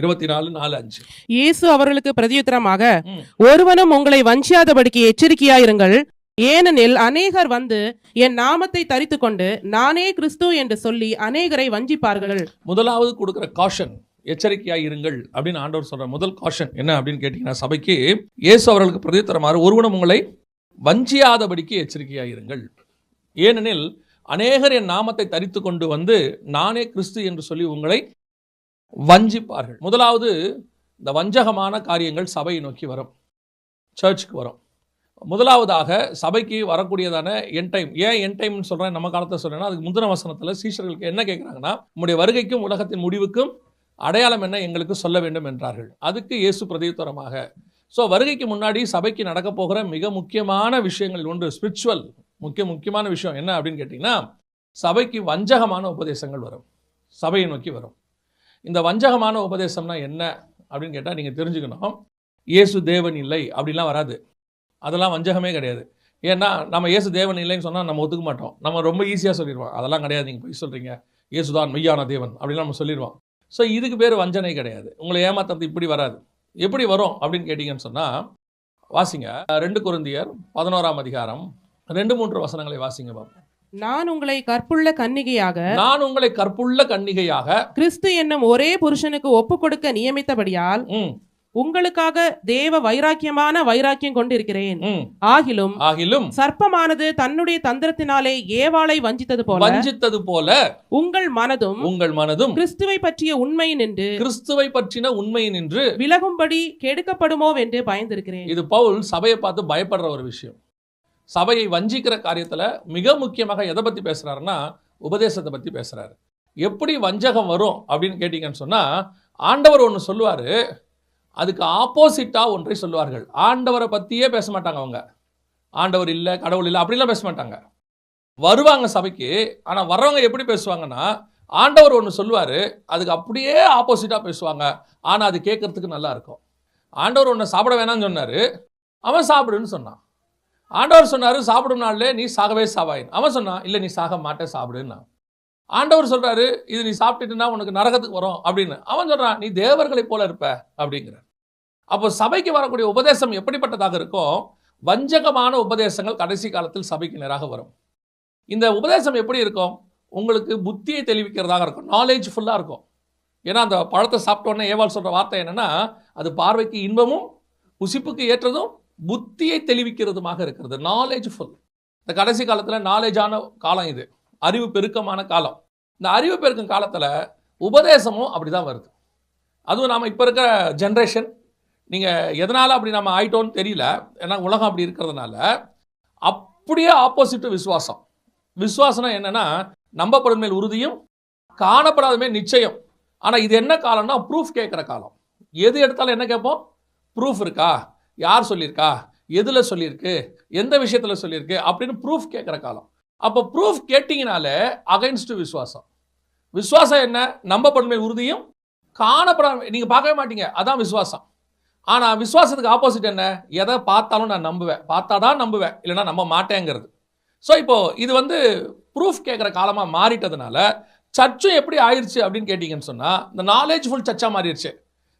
இருபத்தி நாலு நாலு அஞ்சு. இயேசு அவர்களுக்கு பிரதியுத்தரமாக. ஒருவனும் உங்களை வஞ்சியாதபடிக்கு எச்சரிக்கையாயிருங்கள். ஏனெனில் அநேகர் வந்து என் நாமத்தை தரித்துக் கொண்டு நானே கிறிஸ்து என்று சொல்லி அநேகரை வஞ்சிப்பார்கள். முதலாவது கொடுக்குற காஷன் எச்சரிக்கையாக இருங்கள் அப்படின்னு ஆண்டவர் சொல்ற முதல் காஷன் என்ன அப்படின்னு கேட்டிங்கன்னா சபைக்கு இயேசு அவர்களுக்கு பிரதித்தரமாறு ஒருவனும் உங்களை வஞ்சியாதபடிக்கு எச்சரிக்கையாக இருங்கள் ஏனெனில் அநேகர் என் நாமத்தை தரித்து கொண்டு வந்து நானே கிறிஸ்து என்று சொல்லி உங்களை வஞ்சிப்பார்கள். முதலாவது இந்த வஞ்சகமான காரியங்கள் சபையை நோக்கி வரும். சர்ச்சுக்கு வரும். முதலாவதாக சபைக்கு வரக்கூடியதான என் டைம் ஏன் என் டைம்னு சொல்கிறேன் நம்ம காலத்தை சொல்கிறேன்னா அதுக்கு முந்தின வசனத்தில் சீஷர்களுக்கு என்ன கேட்குறாங்கன்னா நம்முடைய வருகைக்கும் உலகத்தின் முடிவுக்கும் அடையாளம் என்ன எங்களுக்கு சொல்ல வேண்டும் என்றார்கள். அதுக்கு இயேசு பிரதியுத்தரமாக. ஸோ வருகைக்கு முன்னாடி சபைக்கு நடக்க போகிற மிக முக்கியமான விஷயங்கள் ஒன்று ஸ்பிரிச்சுவல் முக்கிய முக்கியமான விஷயம் என்ன அப்படின்னு கேட்டிங்கன்னா சபைக்கு வஞ்சகமான உபதேசங்கள் வரும். சபையை நோக்கி வரும். இந்த வஞ்சகமான உபதேசம்னா என்ன அப்படின்னு கேட்டால் நீங்கள் தெரிஞ்சுக்கணும். இயேசு தேவன் இல்லை அப்படிலாம் வராது. அதெல்லாம் வஞ்சகமே கிடையாது. ஏன்னா நம்ம இயேசு தேவன் இல்லைன்னு சொன்னால் நம்ம ஒத்துக்க மாட்டோம். நம்ம ரொம்ப ஈஸியாக சொல்லிடுவோம். அதெல்லாம் கிடையாது. நீங்கள் போய் சொல்கிறீங்க இயேசுதான் மெய்யான தேவன் அப்படிலாம் நம்ம சொல்லிடுவோம். ஸோ இதுக்கு பேர் வஞ்சனை கிடையாது. உங்களை ஏமாத்துறது இப்படி வராது. எப்படி வரும் அப்படின்னு கேட்டிங்கன்னு சொன்னால் வாசிங்க. ரெண்டு குருந்தியர் பதினோராம் அதிகாரம் ரெண்டு மூன்று வசனங்களை வாசிங்க பாப்போம். நான் உங்களை கற்புள்ள கன்னிகையாக நான் உங்களை கற்புள்ள கன்னிகையாக கிறிஸ்து என்னும் ஒரே புருஷனுக்கு ஒப்புக் கொடுக்க நியமித்தபடியால் உங்களுக்காக தேவ வைராக்கியமான வைராக்கியம் கொண்டிருக்கிறேன். ஆகிலும் ஆகிலும் சர்ப்பமானது தன்னுடைய தந்திரத்தினாலே ஏவாளை வஞ்சித்தது போல வஞ்சித்தது போல உங்கள் மனதும் உங்கள் மனதும் கிறிஸ்துவை பற்றிய உண்மை நின்று கிறிஸ்துவை பற்றின உண்மை நின்று விலகும்படி கெடுக்கப்படுமோ என்று பயந்திருக்கிறேன். இது பவுல் சபையை பார்த்து பயப்படுற ஒரு விஷயம். சபையை வஞ்சிக்கிற காரியத்தில் மிக முக்கியமாக எதை பற்றி பேசுகிறாருன்னா உபதேசத்தை பற்றி பேசுகிறாரு எப்படி வஞ்சகம் வரும் அப்படின்னு கேட்டிங்கன்னு சொன்னால் ஆண்டவர் ஒன்று சொல்லுவார் அதுக்கு ஆப்போசிட்டாக ஒன்றை சொல்லுவார்கள். ஆண்டவரை பற்றியே பேச மாட்டாங்க அவங்க. ஆண்டவர் இல்லை கடவுள் இல்லை அப்படிலாம் பேச மாட்டாங்க. வருவாங்க சபைக்கு ஆனால் வர்றவங்க எப்படி பேசுவாங்கன்னா ஆண்டவர் ஒன்று சொல்லுவார் அதுக்கு அப்படியே ஆப்போசிட்டாக பேசுவாங்க. ஆனால் அது கேட்குறதுக்கு நல்லா இருக்கும். ஆண்டவர் ஒன்று சாப்பிட வேணாம்னு சொன்னார் அவன் சாப்பிடுன்னு சொன்னான். ஆண்டவர் சொன்னார் சாப்பிடும் நாள்லே நீ சாகவே சாவாயின் அவன் சொன்னான் இல்லை நீ சாக மாட்டே சாப்பிடுன்னா. ஆண்டவர் சொல்கிறாரு இது நீ சாப்பிட்டுட்டுனா உனக்கு நரகத்துக்கு வரும் அப்படின்னு. அவன் சொல்கிறான் நீ தேவர்களைப் போல இருப்ப அப்படிங்கிறார். அப்போ சபைக்கு வரக்கூடிய உபதேசம் எப்படிப்பட்டதாக இருக்கும் வஞ்சகமான உபதேசங்கள் கடைசி காலத்தில் சபைக்கு நேராக வரும். இந்த உபதேசம் எப்படி இருக்கும்? உங்களுக்கு புத்தியை தெளிவிக்கிறதாக இருக்கும் நாலேஜ் ஃபுல்லாக இருக்கும். ஏன்னா அந்த பழத்தை சாப்பிட்டோன்னே ஏவால் சொல்கிற வார்த்தை என்னென்னா அது பார்வைக்கு இன்பமும் உசிப்புக்கு ஏற்றதும் புத்தியை தெளிவிக்கிறதுமாக இருக்கிறது. நாலேஜ் ஃபுல் இந்த கடைசி காலத்தில் நாலேஜான காலம் இது. அறிவு பெருக்கமான காலம். இந்த அறிவு பெருக்கம் காலத்தில் உபதேசமும் அப்படி தான் வருது. அதுவும் நாம் இப்போ இருக்கிற ஜென்ரேஷன் நீங்கள் எதனால் அப்படி நம்ம ஆயிட்டோன்னு தெரியல. ஏன்னா உலகம் அப்படி இருக்கிறதுனால அப்படியே ஆப்போசிட்டு விசுவாசம். விசுவாசனம் என்னென்னா நம்பப்படும் மேல் உறுதியும் காணப்படாத மேல் நிச்சயம். ஆனால் இது என்ன காலம்னா ப்ரூஃப் கேட்குற காலம். எது எடுத்தாலும் என்ன கேட்போம்? ப்ரூஃப் இருக்கா? யார் சொல்லியிருக்கா? எதில் சொல்லியிருக்கு? எந்த விஷயத்தில் சொல்லியிருக்கு? அப்படின்னு ப்ரூஃப் கேட்குற காலம். அப்போ ப்ரூஃப் கேட்டிங்கனாலே அகைன்ஸ்டு விஸ்வாசம் விசுவாசம் என்ன? நம்பப்படும் உறுதியும் காணப்படாத நீங்கள் பார்க்கவே மாட்டீங்க. அதான் விசுவாசம். ஆனால் விஸ்வாசத்துக்கு ஆப்போசிட் என்ன? எதை பார்த்தாலும் நான் நம்புவேன். பார்த்தா தான் நம்புவேன். இல்லைன்னா நம்ப மாட்டேங்கிறது. ஸோ இப்போது இது வந்து ப்ரூஃப் கேட்குற காலமாக மாறிட்டதுனால சர்ச்சும் எப்படி ஆயிடுச்சு அப்படின்னு கேட்டிங்கன்னு சொன்னால் இந்த நாலேஜ்ஃபுல் சர்ச்சாக மாறிடுச்சு.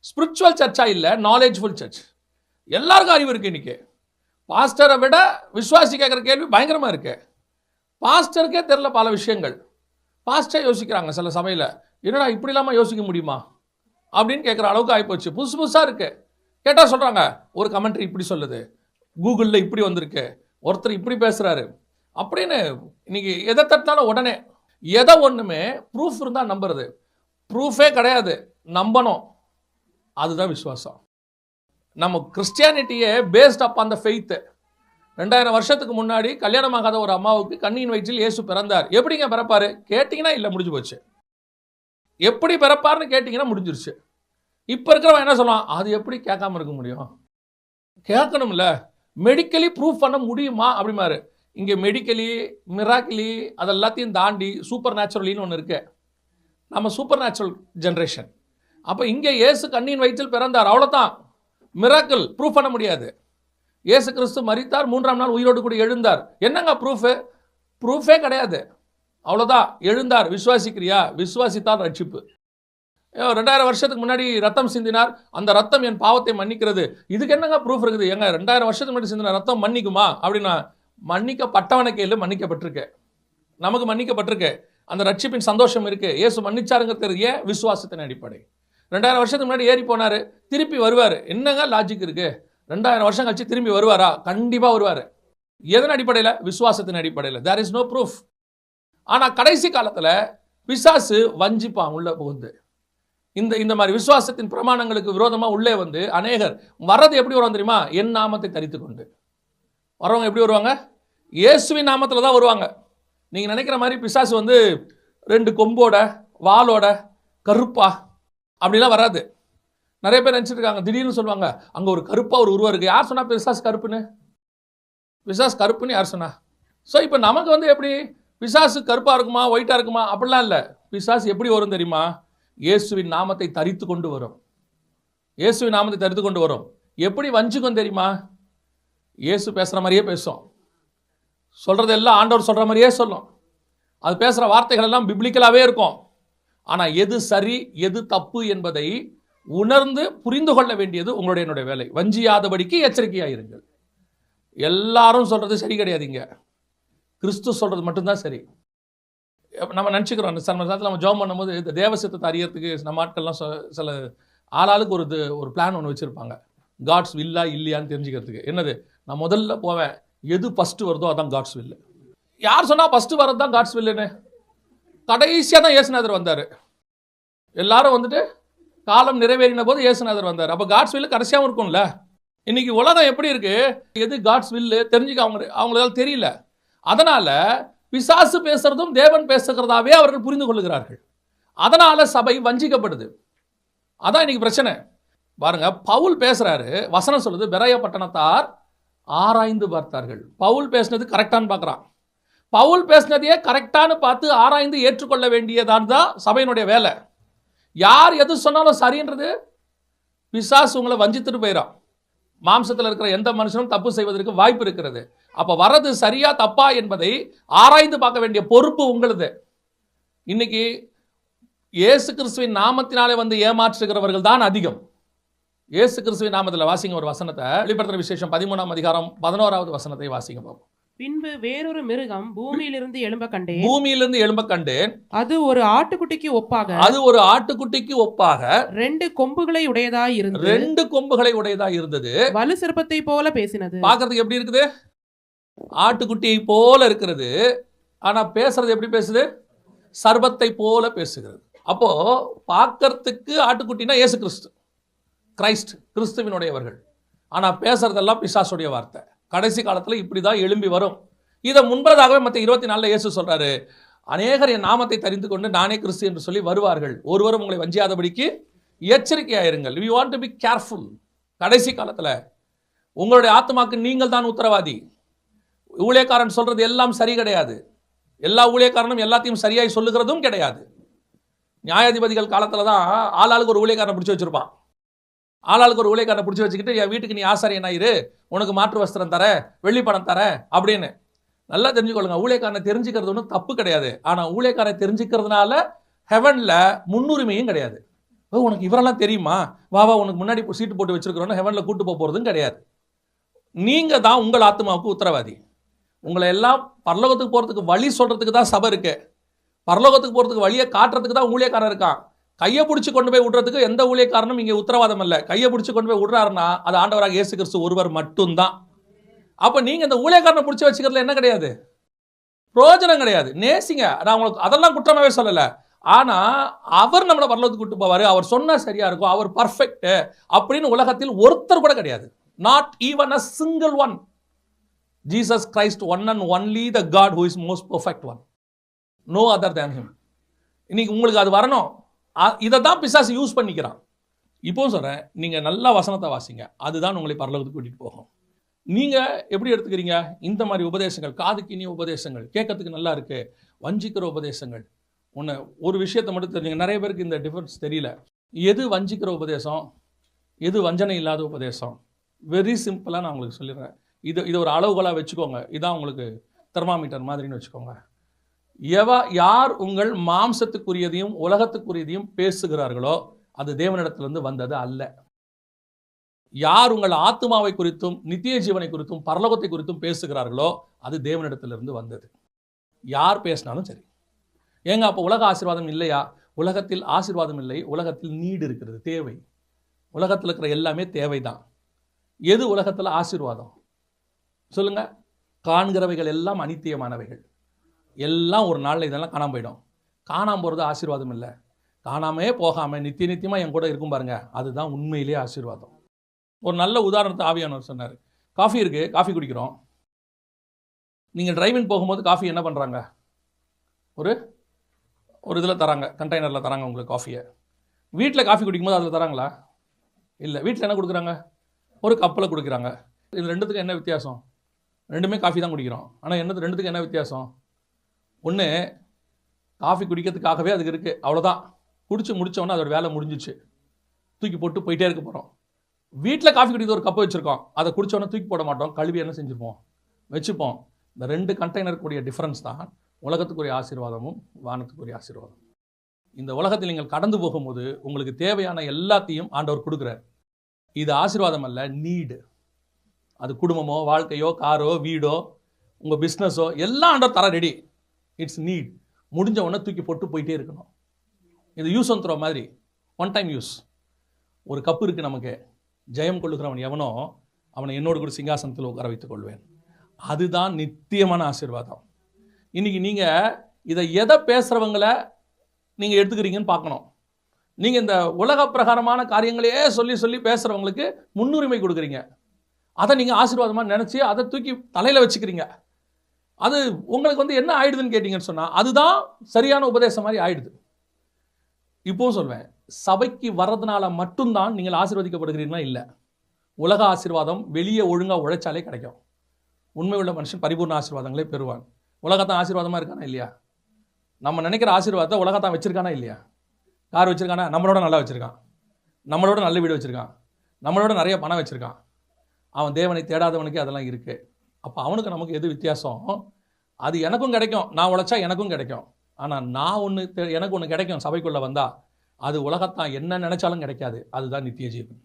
ஸ்பிரிச்சுவல் சர்ச்சாக இல்லை நாலேஜ்ஃபுல் சர்ச் எல்லாருக்கும் அறிவு இருக்குது இன்றைக்கி பாஸ்டரை விட விஸ்வாசி கேட்குற கேள்வி பயங்கரமாக இருக்கு. பாஸ்டருக்கே தெரில பல விஷயங்கள். பாஸ்டர் யோசிக்கிறாங்க சில சமையல் என்னடா இப்படி இல்லாமல் யோசிக்க முடியுமா? அப்படின்னு கேட்குற அளவுக்கு ஆகிப்போச்சு புதுசு புதுசாக இருக்குது கேட்டால் சொல்கிறாங்க ஒரு கமெண்ட்ரி இப்படி சொல்லுது. கூகுளில் இப்படி வந்திருக்கு. ஒருத்தர் இப்படி பேசுகிறாரு அப்படின்னு இன்றைக்கி எதை தட்டினாலும் உடனே எதை ஒன்றுமே ப்ரூஃப் இருந்தால் நம்புறது. ப்ரூஃபே கிடையாது. நம்பணும். அதுதான் விசுவாசம். நம்ம கிறிஸ்டியானிட்டியே பேஸ்ட் அப் அந்த ஃபெய்த்து ரெண்டாயிரம் வருஷத்துக்கு முன்னாடி கல்யாணமாகாத ஒரு அம்மாவுக்கு கண்ணியின் வயிற்றில் இயேசு பிறந்தார். எப்படிங்க பிறப்பாரு? கேட்டிங்கன்னா இல்லை முடிஞ்சு போச்சு. எப்படி பிறப்பார்னு கேட்டிங்கன்னா முடிஞ்சிருச்சு. இப்போ இருக்கிறவன் என்ன சொல்லுவான்? அது எப்படி கேட்காம இருக்க முடியும்? கேட்கணும்ல. மெடிக்கலி ப்ரூஃப் பண்ண முடியுமா? அப்படிமாரு இங்கே மெடிக்கலி மிராக்கிலி அதெல்லாத்தையும் தாண்டி சூப்பர் நேச்சுரலின்னு ஒன்று இருக்கு. நம்ம சூப்பர் நேச்சுரல் ஜென்ரேஷன் அப்போ இங்கே இயேசு கண்ணியின் வயிற்றில் பிறந்தார். அவ்வளோதான் மிராக்கிள் ப்ரூஃப் பண்ண முடியாது. இயேசு கிறிஸ்து மறித்தார் மூன்றாம் நாள் உயிரோடு கூட எழுந்தார். என்னங்க ப்ரூஃபு ப்ரூஃபே கிடையாது. அவ்வளோதான் எழுந்தார். விசுவாசிக்கிறியா? விசுவாசித்தால் ரட்சிப்பு. ரெண்டாயிரம் வருஷத்துக்கு முன்னாடி ரத்தம் சிந்தினார். அந்த ரத்தம் என் பாவத்தை மன்னிக்கிறது. இதுக்கு என்னங்க ப்ரூஃப் இருக்குது? எங்க ரெண்டாயிரம் வருஷத்துக்கு முன்னாடி சிந்தின ரத்தம் மன்னிக்குமா? அப்படின்னா மன்னிக்கப்பட்டவன கையில் மன்னிக்கப்பட்டிருக்கு. நமக்கு மன்னிக்கப்பட்டிருக்கு. அந்த ரட்சிப்பின் சந்தோஷம் இருக்கு. இயேசு மன்னிச்சாருங்கிறது ஏன் விசுவாசத்தின் அடிப்படை. ரெண்டாயிரம் வருஷத்துக்கு முன்னாடி ஏறி போனார் திருப்பி வருவார். என்னங்க லாஜிக் இருக்குது ரெண்டாயிரம் வருஷம் கழிச்சு திரும்பி வருவாரா? கண்டிப்பாக வருவார். எதன் அடிப்படையில்? விசுவாசத்தின் அடிப்படையில். தேர் இஸ் நோ ப்ரூஃப் ஆனால் கடைசி காலத்தில் பிசாசு வஞ்சிப்பான் உள்ளே புகுந்து. இந்த இந்த மாதிரி விசுவாசத்தின் பிரமாணங்களுக்கு விரோதமாக உள்ளே வந்து அநேகர் வர்றது எப்படி வரும் தெரியுமா? என் நாமத்தை தரித்து கொண்டு. வரவங்க எப்படி வருவாங்க? இயேசுவின் நாமத்தில் தான் வருவாங்க. நீங்கள் நினைக்கிற மாதிரி பிசாசு வந்து ரெண்டு கொம்போட வாளோட கருப்பா அப்படிலாம் வராது. நிறைய பேர் நினச்சிட்டு இருக்காங்க. திடீர்னு சொல்லுவாங்க அங்கே ஒரு கருப்பாக ஒரு உருவம் இருக்குது யார் சொன்னா விசாஸ் கருப்புன்னு? விசாஸ் கருப்புன்னு யார் சொன்னா? ஸோ இப்போ நமக்கு வந்து எப்படி? விசாசு கருப்பாக இருக்குமா ஒயிட்டாக இருக்குமா? அப்படிலாம் இல்லை. விசாஸ் எப்படி வரும் தெரியுமா? இயேசுவின் நாமத்தை தரித்து கொண்டு வரும். இயேசுவின் நாமத்தை தரித்து கொண்டு வரும். எப்படி வஞ்சிக்கும் தெரியுமா? இயேசு பேசுகிற மாதிரியே பேசும். சொல்கிறது எல்லாம் ஆண்டவர் சொல்கிற மாதிரியே சொல்லும். அது பேசுகிற வார்த்தைகள் எல்லாம் பிப்ளிக்கலாகவே இருக்கும். ஆனால் எது சரி எது தப்பு என்பதை உணர்ந்து புரிந்து கொள்ள வேண்டியது உங்களுடைய என்னுடைய வேலை. வஞ்சியாதபடிக்கு எச்சரிக்கையாக இருங்கள். எல்லாரும் சொல்கிறது சரி கிடையாதுங்க கிறிஸ்து சொல்கிறது மட்டும்தான் சரி. நம்ம நினச்சிக்கிறோம் சில நேரத்தில் நம்ம ஜோம் பண்ணும்போது இந்த தேவசித்தத்தை அறியறதுக்கு நம்ம ஆட்கள்லாம் சில ஆளாளுக்கு ஒரு இது ஒரு பிளான் ஒன்று வச்சுருப்பாங்க. காட்ஸ் வில்லா இல்லையான்னு தெரிஞ்சுக்கிறதுக்கு. என்னது? நான் முதல்ல போவேன். எது ஃபஸ்ட்டு வருதோ அதான் காட்ஸ் வில்லு யார் சொன்னால் ஃபஸ்ட்டு வர்றது தான் காட்ஸ் வில்லுன்னு கடைசியாக தான் இயேசுநாதர் வந்தார். எல்லாரும் வந்துட்டு காலம் நிறைவேறின போது இயேசுநாதர் வந்தார். அப்போ காட்ஸ் வில்லு கடைசியாகவும் இருக்கும்ல? இன்னைக்கு உலகம் எப்படி இருக்கு? எது காட்ஸ் வில்லு தெரிஞ்சுக்க அவங்க அவங்களால தெரியல. அதனால பிசாசு பேசுறதும் தேவன் பேசுகிறதாவே அவர்கள் புரிந்து கொள்ளுகிறார்கள். அதனால சபை வஞ்சிக்கப்படுது. அதான் இன்னைக்கு பிரச்சனை. பாருங்க பவுல் பேசுறாரு. வசனம் சொல்லுது பெரைய பட்டணத்தார் ஆராய்ந்து பார்த்தார்கள். பவுல் பேசுனது கரெக்டான்னு பார்க்குறான். பவுல் பேசினதையே கரெக்டானு பார்த்து ஆராய்ந்து ஏற்றுக்கொள்ள வேண்டியதான் தான் சபையினுடைய வேலை. யார் எது சொன்னாலும் சரின்றது? பிசாஸ் உங்களை வஞ்சித்துட்டு போயிடும் மாம்சத்தில் இருக்கிற எந்த மனுஷனும் தப்பு செய்வதற்கு வாய்ப்பு இருக்கிறது. அப்போ வர்றது சரியா தப்பா என்பதை ஆராய்ந்து பார்க்க வேண்டிய பொறுப்பு உங்களுது. இன்னைக்கு இயேசு கிறிஸ்துவின் நாமத்தினாலே வந்து ஏமாற்றுகிறவர்கள் தான் அதிகம். இயேசு கிறிஸ்துவின் நாமத்தில் வாசிங்க ஒரு வசனத்தை. வெளிப்படுத்துகிற விசேஷம் பதிமூணாம் அதிகாரம் பதினோராவது வசனத்தை வாசிங்க பார்ப்போம் பின்பு வேறொரு மிருகம் பூமியிலிருந்து எழும்ப கண்டேன். பூமியிலிருந்து எழும்ப கண்டேன். அது ஒரு ஆட்டுக்குட்டிக்கு ஒப்பாக. அது ஒரு ஆட்டுக்குட்டிக்கு ஒப்பாக. ரெண்டு கொம்புகளை உடையதாய் இருந்து ரெண்டு கொம்புகளை உடையதா இருந்தது. வலு சிற்பத்தை போல பேசினது. பார்க்கறதுக்கு எப்படி இருக்குது? ஆட்டுக்குட்டியை போல இருக்கிறது. ஆனா பேசுறது எப்படி பேசுது? சர்பத்தை போல பேசுகிறது. அப்போ பார்க்கறதுக்கு ஆட்டுக்குட்டினா இயேசு கிறிஸ்து. கிரைஸ்ட் கிறிஸ்துவினுடையவர்கள். ஆனா பேசுறதெல்லாம் பிசாசுடைய வார்த்தை. கடைசி காலத்தில் இப்படி தான் எழும்பி வரும். இதை முன்பதாகவே மற்ற இருபத்தி நாலில் இயேசு சொல்கிறாரு அநேகர் என் நாமத்தை தெரிந்து கொண்டு நானே கிறிஸ்து என்று சொல்லி வருவார்கள். ஒருவரும் உங்களை வஞ்சியாதபடிக்கு எச்சரிக்கையாயிருங்கள். We want to be careful கடைசி காலத்தில் உங்களுடைய ஆத்மாக்கு நீங்கள் தான் உத்தரவாதி. ஊழியக்காரன் சொல்கிறது எல்லாம் சரி கிடையாது. எல்லா ஊழியக்காரனும் எல்லாத்தையும் சரியாய் சொல்லுகிறதும் கிடையாது. நியாயாதிபதிகள் காலத்தில் தான் ஆளாளுக்கு ஒரு ஊழியக்காரனை பிடிச்சி வச்சிருப்பான். ஆளாளுக்கு ஒரு ஊழியக்காரனை பிடிச்சி வச்சுக்கிட்டு என் வீட்டுக்கு நீ ஆசாரியனா இரு? உனக்கு மாற்று வஸ்திரம் தரேன் வெள்ளி பணம் தரேன் அப்படின்னு. நல்லா தெரிஞ்சுக்கொள்ளுங்க. ஊழியக்காரனை தெரிஞ்சுக்கிறது ஒன்றும் தப்பு கிடையாது. ஆனால் ஊழியக்காரனை தெரிஞ்சுக்கிறதுனால ஹெவனில் முன்னுரிமையும் கிடையாது. ஓ உனக்கு இவரெல்லாம் தெரியுமா? வா வா உனக்கு முன்னாடி சீட்டு போட்டு வச்சிருக்கிறோன்னு ஹெவனில் கூட்டு போக போகிறதும் கிடையாது. நீங்கள் தான் உங்கள் ஆத்மாவுக்கு உத்தரவாதி. உங்களை எல்லாம் பரலோகத்துக்கு போகிறதுக்கு வழி சொல்கிறதுக்கு தான் சபை இருக்கு. பரலோகத்துக்கு போகிறதுக்கு வழியை காட்டுறதுக்கு தான் ஊழியக்காரன் இருக்கான். கையை பிடிச்சி கொண்டு போய் விடுறதுக்கு எந்த ஊழியக்காரனும் இங்கே உத்தரவாதம் இல்லை. கையை பிடிச்சி கொண்டு போய் விடுறாருன்னா அது ஆண்டவராக இயேசு கிறிஸ்து ஒருவர் மட்டும்தான். அப்போ நீங்கள் இந்த ஊழியக்காரனை பிடிச்சி வச்சுக்கிறதுல என்ன கிடையாது? பிரயோஜனம் கிடையாது. நேசிங்க. நான் உங்களுக்கு அதெல்லாம் குற்றமாகவே சொல்லலை. ஆனால் அவர் நம்மளை பரலோகத்துக்கு கூட்டு போவார். அவர் சொன்னால் சரியாக இருக்கும். அவர் பர்ஃபெக்ட் அப்படின்னு உலகத்தில் ஒருத்தர் கூட கிடையாது. Not even a single one Jesus Christ one and only the God who is most perfect one no other than him இன்னைக்கு உங்களுக்கு அது வரணும். இதை தான் பிசாசு யூஸ் பண்ணிக்கிறான். இப்போவும் சொல்கிறேன் நீங்கள் நல்லா வசனத்தை வாசிங்க. அதுதான் உங்களை பரலோகத்துக்கு கூட்டிகிட்டு போகும். நீங்கள் எப்படி எடுத்துக்கிறீங்க? இந்த மாதிரி உபதேசங்கள் காதுக்கு இனிய உபதேசங்கள் கேட்கறதுக்கு நல்லா இருக்கு வஞ்சிக்கிற உபதேசங்கள். ஒன்று ஒரு விஷயத்தை மட்டும் தெரிஞ்சுங்க நிறைய பேருக்கு இந்த டிஃப்ரென்ஸ் தெரியல. எது வஞ்சிக்கிற உபதேசம்? எது வஞ்சனை இல்லாத உபதேசம்? வெரி சிம்பிளாக நான் உங்களுக்கு சொல்லிடுறேன். இது இது ஒரு அளவுகளாக வச்சுக்கோங்க. இதான் உங்களுக்கு தெர்மாமீட்டர் மாதிரின்னு வச்சுக்கோங்க. எவ யார் உங்கள் மாம்சத்துக்குரியதையும் உலகத்துக்குரியதையும் பேசுகிறார்களோ அது தேவனிடத்திலிருந்து வந்தது அல்ல. யார் உங்கள் ஆத்மாவை குறித்தும் நித்திய ஜீவனை குறித்தும் பரலோகத்தை குறித்தும் பேசுகிறார்களோ அது தேவனிடத்திலிருந்து வந்தது. யார் பேசினாலும் சரி. ஏங்க அப்போ உலக ஆசீர்வாதம் இல்லையா? உலகத்தில் ஆசீர்வாதம் இல்லை உலகத்தில் நீடு இருக்கிறது தேவை. உலகத்தில் இருக்கிற எல்லாமே தேவைதான். எது உலகத்தில் ஆசீர்வாதம்? சொல்லுங்க. காண்கிறவைகள் எல்லாம் அனித்தியமானவைகள் எல்லாம் ஒரு நாளில் இதெல்லாம் காணாம போயிடும். காணாமல் போகிறது ஆசீர்வாதம் இல்லை. காணாமே போகாமல் நித்திய நித்தியமாக என் கூட இருக்கும் பாருங்கள் அதுதான் உண்மையிலேயே ஆசீர்வாதம். ஒரு நல்ல உதாரணத்தை ஆவியானவர் சொன்னார். காஃபி இருக்குது காஃபி குடிக்கிறோம். நீங்கள் டிரைவிங் போகும்போது காஃபி என்ன பண்ணுறாங்க ஒரு ஒரு இதில் தராங்க கண்டெய்னரில் தராங்க உங்களுக்கு காஃபியை வீட்டில் காஃபி குடிக்கும்போது அதில் தராங்களா? இல்லை. வீட்டில் என்ன கொடுக்குறாங்க? ஒரு கப்பில் கொடுக்குறாங்க. இது ரெண்டுத்துக்கும் என்ன வித்தியாசம்? ரெண்டுமே காஃபி தான் குடிக்கிறோம். ஆனால் என்னது ரெண்டுத்துக்கும் என்ன வித்தியாசம்? ஒன்று காஃபி குடிக்கிறதுக்காகவே அதுக்கு இருக்குது அவ்வளோதான் குடிச்சு முடிச்சோன்னே அதோட வேலை முடிஞ்சிச்சு. தூக்கி போட்டு போயிட்டே இருக்க போகிறோம் வீட்டில் காஃபி குடிக்கிற ஒரு கப்பு வச்சுருக்கோம். அதை குடிச்சோன்னே தூக்கி போட மாட்டோம். கழுவி என்ன செஞ்சுருப்போம்? வச்சுப்போம். இந்த ரெண்டு கண்டெய்னர் கூடிய டிஃப்ரென்ஸ் தான் உலகத்துக்குரிய ஆசீர்வாதமும் வானத்துக்குரிய ஆசீர்வாதம் இந்த உலகத்தில் நீங்கள் கடந்து போகும்போது உங்களுக்கு தேவையான எல்லாத்தையும் ஆண்டவர் கொடுக்குறார். இது ஆசீர்வாதம் அல்ல நீடு அது குடும்பமோ வாழ்க்கையோ காரோ வீடோ உங்கள் பிஸ்னஸோ எல்லாம் ஆண்டவர் தர ரெடி இட்ஸ் நீட் முடிஞ்ச உடனே தூக்கி போட்டு போயிட்டே இருக்கணும். இது யூஸ் ஒன் த்ரோ மாதிரி. ஒன் டைம் யூஸ் ஒரு கப்பு இருக்குது நமக்கு. ஜெயம் கொள்ளுகிறவன் எவனோ அவனை என்னோடு கூட சிங்காசனத்தில் உட்கார வைத்துக் கொள்வேன். அதுதான் நித்தியமான ஆசீர்வாதம். இன்னைக்கு நீங்கள் இதை எதை பேசுகிறவங்களை நீங்கள் எடுத்துக்கிறீங்கன்னு பார்க்கணும். நீங்கள் இந்த உலக பிரகாரமான காரியங்களையே சொல்லி சொல்லி பேசுகிறவங்களுக்கு முன்னுரிமை கொடுக்குறீங்க. அதை நீங்கள் ஆசீர்வாதமாக நினச்சி அதை தூக்கி தலையில் வச்சுக்கிறீங்க. அது உங்களுக்கு வந்து என்ன ஆயிடுதுன்னு கேட்டிங்கன்னு சொன்னால் அதுதான் சரியான உபதேசம் மாதிரி ஆயிடுது. இப்போவும் சொல்வேன் சபைக்கு வர்றதுனால மட்டும்தான் நீங்கள் ஆசீர்வதிக்கப்படுகிறீங்களா இல்லை? உலக ஆசீர்வாதம் வெளியே ஒழுங்காக உழைச்சாலே கிடைக்கும். உண்மை உள்ள மனுஷன் பரிபூர்ண ஆசீர்வாதங்களே பெறுவான். உலகத்தான் ஆசீர்வாதமாக இருக்கானா இல்லையா? நம்ம நினைக்கிற ஆசீர்வாதத்தை உலகத்தான் வச்சுருக்கானா இல்லையா? கார் வச்சுருக்கானா? நம்மளோட நல்லா வச்சுருக்கான். நம்மளோட நல்ல வீடு வச்சுருக்கான். நம்மளோட நிறைய பணம் வச்சுருக்கான். அவன் தேவனை தேடாதவனுக்கு அதெல்லாம் இருக்குது அப்போ அவனுக்கு நமக்கு எது வித்தியாசம்? அது எனக்கும் கிடைக்கும். நான் உழைச்சா எனக்கும் கிடைக்கும். ஆனால் நான் ஒன்று எனக்கு ஒன்று கிடைக்கும் சபைக்குள்ளே வந்தால் அது உலகத்தான் என்ன நினைச்சாலும் கிடைக்காது. அதுதான் நித்திய ஜீவன்.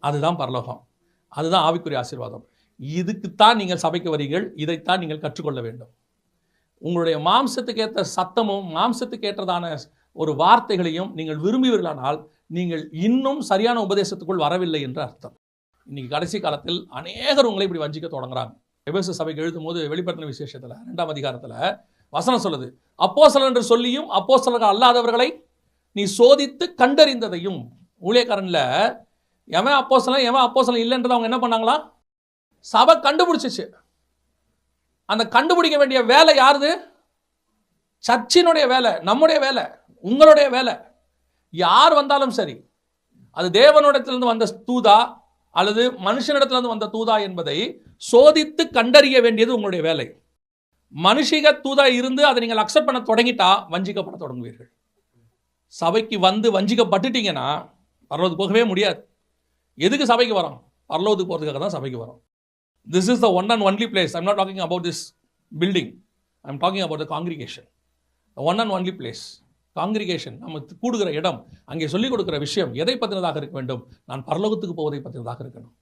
அதுதான் பரலோகம். அதுதான் ஆவிக்குரிய ஆசீர்வாதம். இதுக்குத்தான் நீங்கள் சபைக்கு வரீர்கள். இதைத்தான் நீங்கள் கற்றுக்கொள்ள வேண்டும். உங்களுடைய மாம்சத்துக்கு ஏற்ற சத்தமும் மாம்சத்துக்கு ஏற்றதான ஒரு வார்த்தைகளையும் நீங்கள் விரும்புவீர்களானால் நீங்கள் இன்னும் சரியான உபதேசத்துக்குள் வரவில்லை என்று அர்த்தம். இன்னைக்கு கடைசி காலத்தில் அநேகர் உங்களை இப்படி வஞ்சிக்க தொடங்குறாங்க. எபேசு சபைக்கு எழுதும் போது வெளிப்படுத்தின விசேஷத்தில் ரெண்டாம் அதிகாரத்தில் வசனம் சொல்லுது அப்போஸ்தலர் என்று சொல்லியும் அப்போசலர்கள் அல்லாதவர்களை நீ சோதித்து கண்டறிந்ததையும். ஊழியக்காரன்ல எவன் அப்போசலன் எவன் அப்போசலன் இல்லைன்றதை அவங்க என்ன பண்ணாங்களா? சபை கண்டுபிடிச்சிச்சு. அந்த கண்டுபிடிக்க வேண்டிய வேலை யாருது? சர்ச்சினுடைய வேலை நம்முடைய வேலை உங்களுடைய வேலை. யார் வந்தாலும் சரி அது தேவனிடத்திலிருந்து வந்த தூதா அல்லது மனுஷனிடத்திலிருந்து வந்த தூதா என்பதை சோதித்து கண்டறிய வேண்டியது உங்களுடைய வேலை. மனுஷிக தூதா இருந்து அதை நீங்கள் அக்செப்ட் பண்ண தொடங்கிட்டா வஞ்சிக்கப்பட தொடங்குவீர்கள். சபைக்கு வந்து வஞ்சிக்கப்பட்டுட்டீங்கன்னா பரலோகத்துக்கு போகவே முடியாது. எதுக்கு சபைக்கு வரோம்? பரலோகத்துக்கு போகிறதுக்காக தான் சபைக்கு வரோம். This is the one and only place I'm not talking about this building I'm talking about the congregation one and only place congregation நம்ம கூடுகிற இடம் அங்கே சொல்லிக் கொடுக்குற விஷயம் எதை பற்றினதாக இருக்க வேண்டும்? நான் பரலோகத்துக்கு போவதை பற்றினதாக இருக்கணும்.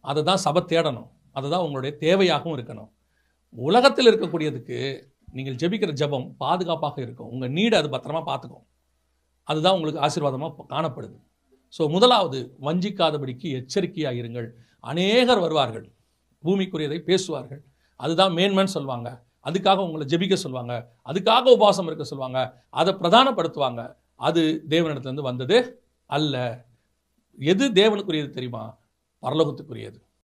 அதை தான் சபை தேடணும். அதுதான் உங்களுடைய தேவையாகவும் இருக்கணும். உலகத்தில் இருக்கக்கூடியதுக்கு நீங்கள் ஜெபிக்கிற ஜெபம் பாதுகாப்பாக இருக்கும். உங்கள் நீடை அது பத்திரமா பார்த்துக்கும். அதுதான் உங்களுக்கு ஆசீர்வாதமாக காணப்படுது. ஸோ முதலாவது வஞ்சிக்காதபடிக்கு எச்சரிக்கையாக இருங்கள் அநேகர் வருவார்கள். பூமிக்குரியதை பேசுவார்கள். அதுதான் மேன்மைன்னு சொல்லுவாங்க அதுக்காக உங்களை ஜெபிக்க சொல்லுவாங்க. அதுக்காக உபாசம் இருக்க சொல்லுவாங்க. அதை பிரதானப்படுத்துவாங்க. அது தேவனிடத்துலேருந்து வந்தது அல்ல. எது தேவனுக்குரியது தெரியுமா? பரலோகத்துக்குரியது.